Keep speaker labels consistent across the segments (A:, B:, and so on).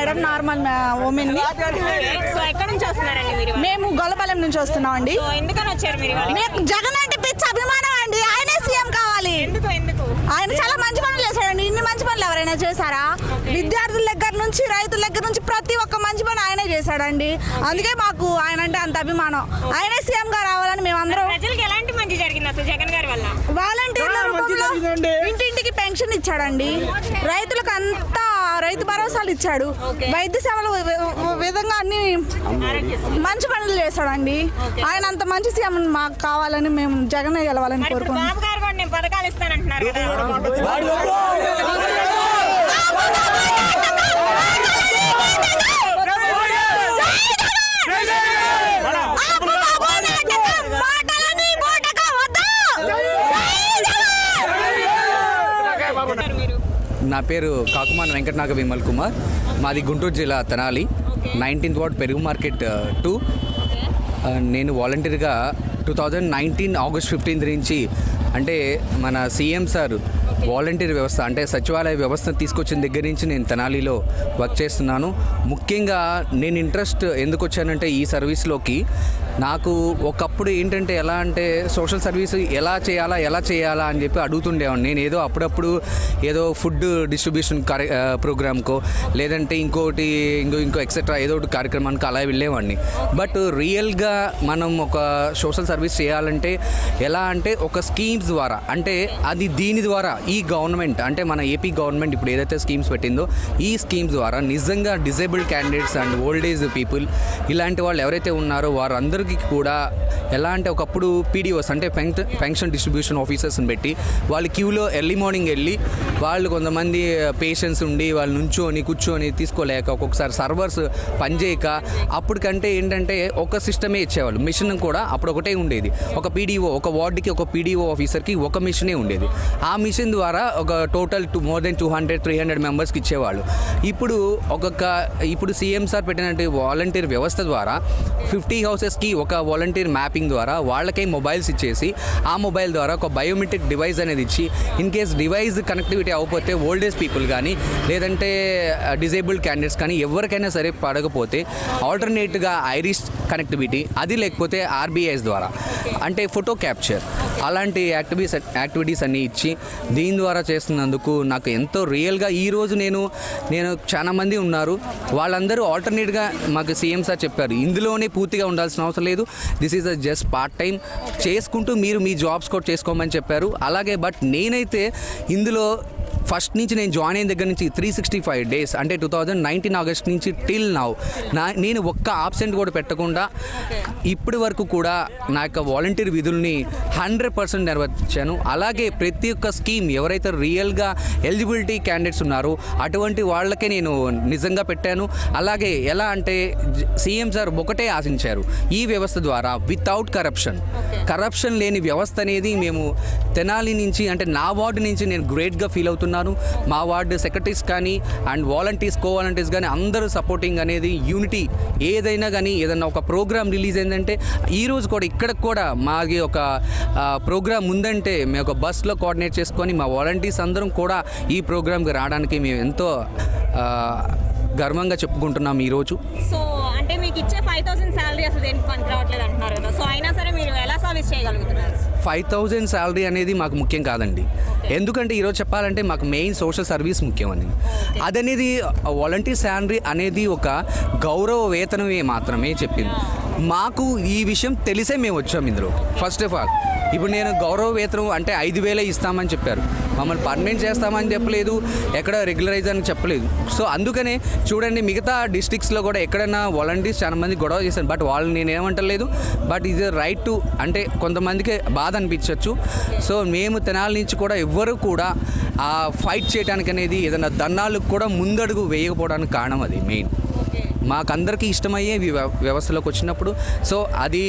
A: Madam normal women
B: so ఎక్కడి నుంచి వస్తున్నారండి మీరు ఇవాళ?
A: మేము గొల్లపాలెం నుంచి వస్తున్నాం అండి
B: సో ఎందుకని వచ్చారు మీరు ఇవాళ?
A: మేము జగన్ అంటే పిచ్చి అభిమానం అండి. ఆయనే సీఎం కావాలి.
B: ఎందుకు ఎందుకు?
A: ఆయన చాలా మంచి పనులు చేశాడండి. ఇన్ని మంచి పనులు ఎవరైనా చేశారా? విద్యార్థుల దగ్గర నుంచి రైతుల దగ్గర నుంచి ప్రతి ఒక్క మంచి పని ఆయనే చేశాడండి. అందుకే మాకు ఆయన అంటే అంత అభిమానం. ఆయనే సీఎం గా రావాలని మేమందరం
B: ప్రజలకు ఎలాంటి మంచి జరిగింది అసలు జగన్ గారి వల్ల?
A: వాలంటీర్ల రూపంలో ఇంటింటికి పెన్షన్ ఇచ్చాడండి. రైతులకు అంతా రైతు భరోసాలు ఇచ్చాడు. వైద్య సేవలు విధంగా అన్ని మంచి పనులు చేశాడండి ఆయన అంత మంచి సీఎం మాకు కావాలని మేము జగన్ గెలవాలని కోరుకుంటున్నాం
B: బాబు గారు కూడా నేను పథకాలు ఇస్తానంటున్నారు కదా మీరు
C: నా పేరు కాకుమాన్ వెంకటనాగ విమల్ కుమార్. మాది గుంటూరు జిల్లా తెనాలి. నైన్టీన్త్ వార్డ్ పెరుగు మార్కెట్ టూ నేను వాలంటీర్గా two thousand nineteen August fifteenth నుంచి అంటే మన సీఎం సార్ వాలంటీర్ వ్యవస్థ అంటే సచివాలయ వ్యవస్థను తీసుకొచ్చిన దగ్గర నుంచి నేను తెనాలిలో వర్క్ చేస్తున్నాను. ముఖ్యంగా నేను ఇంట్రెస్ట్ ఎందుకు వచ్చానంటే ఈ సర్వీస్లోకి. నాకు ఒకప్పుడు ఏంటంటే ఎలా అంటే సోషల్ సర్వీస్ ఎలా చేయాలా ఎలా చేయాలా అని చెప్పి అడుగుతుండేవాడిని. నేను ఏదో అప్పుడప్పుడు ఏదో ఫుడ్ డిస్ట్రిబ్యూషన్ కార్య ప్రోగ్రామ్కో లేదంటే ఇంకోటి ఇంకో ఇంకో ఎక్సెట్రా ఏదో ఒకటి కార్యక్రమానికి అలా వెళ్ళేవాడిని. బట్ రియల్గా మనం ఒక సోషల్ సర్వీస్ చేయాలంటే ఎలా అంటే ఒక స్కీమ్స్ ద్వారా అంటే అది దీని ద్వారా. ఈ గవర్నమెంట్ అంటే మన ఏపీ గవర్నమెంట్ ఇప్పుడు ఏదైతే స్కీమ్స్ పెట్టిందో ఈ స్కీమ్స్ ద్వారా నిజంగా disabled candidates and old age people ఇలాంటి వాళ్ళు ఎవరైతే ఉన్నారో వారందరికీ కూడా ఎలా అంటే ఒకప్పుడు పీడిఓస్ అంటే పెన్షన్ డిస్ట్రిబ్యూషన్ ఆఫీసర్స్ని పెట్టి వాళ్ళు క్యూలో ఎర్లీ మార్నింగ్ వెళ్ళి వాళ్ళు కొంతమంది పేషెంట్స్ ఉండి వాళ్ళు నుంచోని కూర్చొని తీసుకోలేక ఒక్కొక్కసారి సర్వర్స్ పనిచేయక అప్పటికంటే ఏంటంటే ఒక సిస్టమే ఇచ్చేవాళ్ళు. మిషన్ కూడా అప్పుడు ఒకటే ఉండేది. ఒక పీడీఓ ఒక వార్డుకి ఒక పీడీఓ ఆఫీసర్కి ఒక మిషనే ఉండేది. ఆ మిషన్ ద్వారా ఒక total two more than two hundred three hundred మెంబర్స్కి ఇచ్చేవాళ్ళు. ఇప్పుడు ఒక్కొక్క ఇప్పుడు సీఎం సార్ పెట్టినటువంటి వాలంటీర్ వ్యవస్థ ద్వారా ఫిఫ్టీ హౌసెస్కి ఒక వాలంటీర్ మ్యాపింగ్ ద్వారా వాళ్ళకే మొబైల్స్ ఇచ్చేసి ఆ మొబైల్ ద్వారా ఒక బయోమెట్రిక్ డివైస్ అనేది ఇచ్చి ఇన్ కేస్ డివైస్ కనెక్టివిటీ అవ్వకపోతే ఓల్డ్ ఏజ్ పీపుల్ కానీ లేదంటే uh, డిజేబుల్డ్ క్యాండిడేట్స్ కానీ ఎవరికైనా సరే పడకపోతే ఆల్టర్నేట్గా ఐరిస్ కనెక్టివిటీ అది లేకపోతే ఆర్బీఐస్ ద్వారా. అంటే ఫోటో క్యాప్చర్ అలాంటి యాక్టివిటీస్ యాక్టివిటీస్ అన్నీ ఇచ్చి దీని ద్వారా చేస్తున్నందుకు నాకు ఎంతో రియల్గా ఈరోజు నేను నేను చాలామంది ఉన్నారు. వాళ్ళందరూ ఆల్టర్నేట్గా మాకు సీఎం సార్ చెప్పారు. ఇందులోనే పూర్తిగా ఉండాల్సిన అవసరం లేదు. This is a just part time చేసుకుంటూ మీరు మీ జాబ్స్ కూడా చేసుకోమని చెప్పారు. అలాగే బట్ నేనైతే ఇందులో ఫస్ట్ నుంచి నేను జాయిన్ అయిన దగ్గర నుంచి త్రీ సిక్స్టీ ఫైవ్ డేస్ అంటే టూ థౌజండ్ నైన్టీన్ ఆగస్ట్ నుంచి టిల్ నౌ నా నేను ఒక్క ఆబ్సెంట్ కూడా పెట్టకుండా ఇప్పటి వరకు కూడా నా యొక్క వాలంటీర్ విధుల్ని హండ్రెడ్ పర్సెంట్ నెరవేర్చాను అలాగే ప్రతి ఒక్క స్కీమ్ ఎవరైతే రియల్గా ఎలిజిబిలిటీ క్యాండిడేట్స్ ఉన్నారో అటువంటి వాళ్ళకే నేను నిజంగా పెట్టాను. అలాగే ఎలా అంటే సీఎం సార్ ఒకటే ఆశించారు ఈ వ్యవస్థ ద్వారా వితౌట్ కరప్షన్ కరప్షన్ లేని వ్యవస్థ అనేది మేము తెనాలి నుంచి అంటే నా వార్డు నుంచి నేను గ్రేట్గా ఫీల్ అవుతున్నాను మా వార్డు సెక్రటరీస్ కానీ అండ్ వాలంటీర్స్ కో వాలంటీర్స్ కానీ అందరూ సపోర్టింగ్ అనేది యూనిటీ. ఏదైనా కానీ ఏదైనా ఒక ప్రోగ్రామ్ రిలీజ్ అయిందంటే ఈ రోజు కూడా ఇక్కడ కూడా మాకి ఒక ప్రోగ్రామ్ ఉందంటే మేము ఒక బస్లో కోఆర్డినేట్ చేసుకొని మా వాలంటీర్స్ అందరం కూడా ఈ ప్రోగ్రామ్కి రావడానికి మేము ఎంతో గర్వంగా చెప్పుకుంటున్నాం ఈరోజు
B: సో అంటే మీకు ఇచ్చే ఫైవ్ థౌసండ్ శాలరీ అసలు దేనికి పనికి రావట్లేదు అంటున్నారు కదా. సో అయినా సరే మీరు ఎలా సర్వీస్ చేయగలుగుతున్నారు?
C: ఫైవ్ థౌజండ్ శాలరీ అనేది మాకు ముఖ్యం కాదండి. ఎందుకంటే ఈరోజు చెప్పాలంటే మాకు మెయిన్ సోషల్ సర్వీస్ ముఖ్యం అని అదనేది వాలంటీర్ శాలరీ అనేది ఒక గౌరవ వేతనమే మాత్రమే చెప్పింది. మాకు ఈ విషయం తెలిసే మేము వచ్చాం ఇందులో. ఫస్ట్ ఆఫ్ ఆల్ ఇప్పుడు నేను గౌరవ వేతనం అంటే ఐదు వేలే ఇస్తామని చెప్పారు. మమ్మల్ని పర్మనెంట్ చేస్తామని చెప్పలేదు ఎక్కడ రెగ్యులరైజ్ అని చెప్పలేదు. సో అందుకనే చూడండి మిగతా డిస్ట్రిక్ట్స్లో కూడా ఎక్కడైనా వాలంటీర్స్ చాలా మంది గొడవ చేశారు. బట్ వాళ్ళు నేను ఏమంటలేదు. బట్ ఇది రైట్ టు అంటే కొంతమందికి బాధ అనిపించవచ్చు సో మేము తెనాల నుంచి కూడా ఎవ్వరు కూడా ఆ ఫైట్ చేయడానికి అనేది ఏదైనా దన్నాలకు కూడా ముందడుగు వేయకపోవడానికి కారణం అది మెయిన్. మాకందరికీ ఇష్టమయ్యే వ్యవస్థలోకి వచ్చినప్పుడు సో అది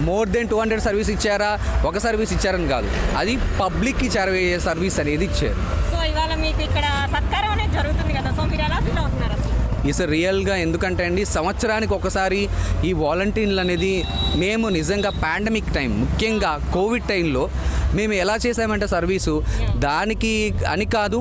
C: more than two hundred service ఇచ్చారా? ఒక సర్వీస్ ఇచ్చారని కాదు. అది పబ్లిక్కి చేరవేసే సర్వీస్ అనేది ఇచ్చారు.
B: సో ఇవాళ మీకు ఇక్కడ సత్కారం అనేది జరుగుతుంది కదా? సో మీరు ఎలా ఫీల్ అవుతున్నారు
C: ఇస్ రియల్గా ఎందుకంటే అండి సంవత్సరానికి ఒకసారి ఈ వాలంటీర్లు అనేది మేము నిజంగా పాండమిక్ టైం ముఖ్యంగా కోవిడ్ టైంలో మేము ఎలా చేసామంటే సర్వీసు దానికి అని కాదు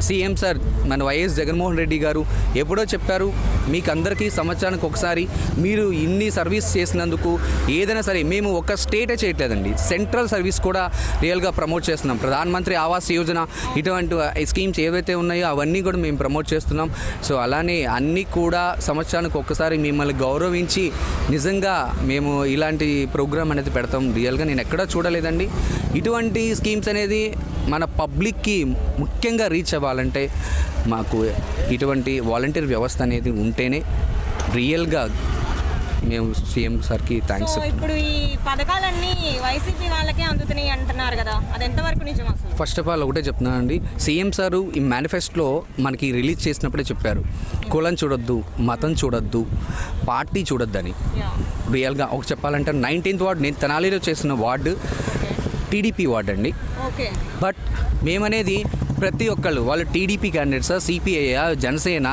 C: సీఎం సార్ మన వైఎస్ జగన్మోహన్ రెడ్డి గారు ఎప్పుడో చెప్పారు మీకు అందరికీ సంవత్సరానికి ఒకసారి మీరు ఇన్ని సర్వీస్ చేసినందుకు ఏదైనా సరే మేము ఒక స్టేటే చేయట్లేదండి. సెంట్రల్ సర్వీస్ కూడా రియల్గా ప్రమోట్ చేస్తున్నాం. ప్రధానమంత్రి ఆవాస్ యోజన ఇటువంటి స్కీమ్స్ ఏవైతే ఉన్నాయో అవన్నీ కూడా మేము ప్రమోట్ చేస్తున్నాం. సో అలానే అన్నీ కూడా సంవత్సరానికి ఒక్కసారి మిమ్మల్ని గౌరవించి నిజంగా మేము ఇలాంటి ప్రోగ్రామ్ అనేది పెడతాం. రియల్గా నేను ఎక్కడా చూడలేదండి. ఇటువంటి స్కీమ్స్ అనేది మన పబ్లిక్కి ముఖ్యంగా రీచ్ అవ్వాలంటే మాకు ఇటువంటి వాలంటీర్ వ్యవస్థ అనేది ఉంటేనే రియల్గా మేము సీఎం సార్కి థ్యాంక్స్
B: ఇప్పుడు ఈ పథకాలన్నీ వైసీపీ వాళ్ళకే అందుతున్నాయి అంటున్నారు కదా అది ఎంతవరకు నిజం అసలు?
C: ఫస్ట్ ఆఫ్ ఆల్ ఒకటే చెప్తున్నానండి సీఎం సారు ఈ మేనిఫెస్టోలో మనకి రిలీజ్ చేసినప్పుడే చెప్పారు. కులం చూడొద్దు మతం చూడొద్దు పార్టీ చూడొద్దని. రియల్గా ఒక చెప్పాలంటే నైన్టీన్త్ వార్డ్ నేను తెనాలిలో చేసిన వార్డు టీడీపీ వార్డ్ అండి.
B: ఓకే
C: బట్ మేమనేది ప్రతి ఒక్కళ్ళు వాళ్ళు టీడీపీ క్యాండిడేట్సా సిపిఐయా జనసేన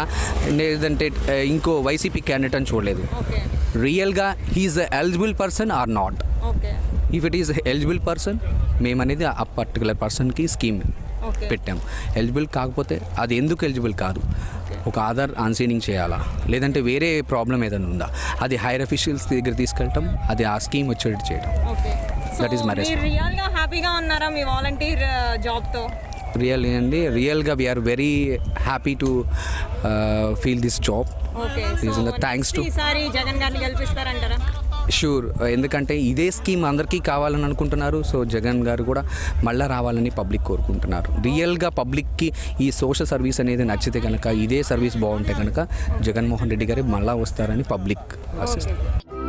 C: లేదంటే ఇంకో వైసీపీ క్యాండిడేట్ అని చూడలేదు. రియల్గా he is eligible person or not if it is eligible person మేమనేది ఆ పర్టికులర్ పర్సన్కి స్కీమ్ పెట్టాం. ఎలిజిబుల్ కాకపోతే అది ఎందుకు ఎలిజిబుల్ కాదు? ఒక ఆధార్ ఆన్సీనింగ్ చేయాలా? లేదంటే వేరే ప్రాబ్లం ఏదైనా ఉందా? అది హైర్ అఫీషియల్స్ దగ్గర తీసుకెళ్ళటం అది ఆ స్కీమ్ వచ్చేటట్టు చేయడం response.
B: రియల్గా హ్యాపీగా ఉన్నారా మీ వాలంటీర్ జాబ్తో?
C: రియల్ అండి. రియల్గా we are very happy to feel this job
B: Jagan గారిని గెలిపిస్తారంటారా?
C: షూర్ ఎందుకంటే ఇదే స్కీమ్ అందరికీ కావాలని అనుకుంటున్నారు. సో జగన్ గారు కూడా మళ్ళీ రావాలని పబ్లిక్ కోరుకుంటున్నారు. రియల్గా పబ్లిక్కి ఈ సోషల్ సర్వీస్ అనేది నచ్చితే కనుక ఇదే సర్వీస్ బాగుంటే కనుక జగన్మోహన్ రెడ్డి గారు మళ్ళీ వస్తారని పబ్లిక్ ఆశిస్తారు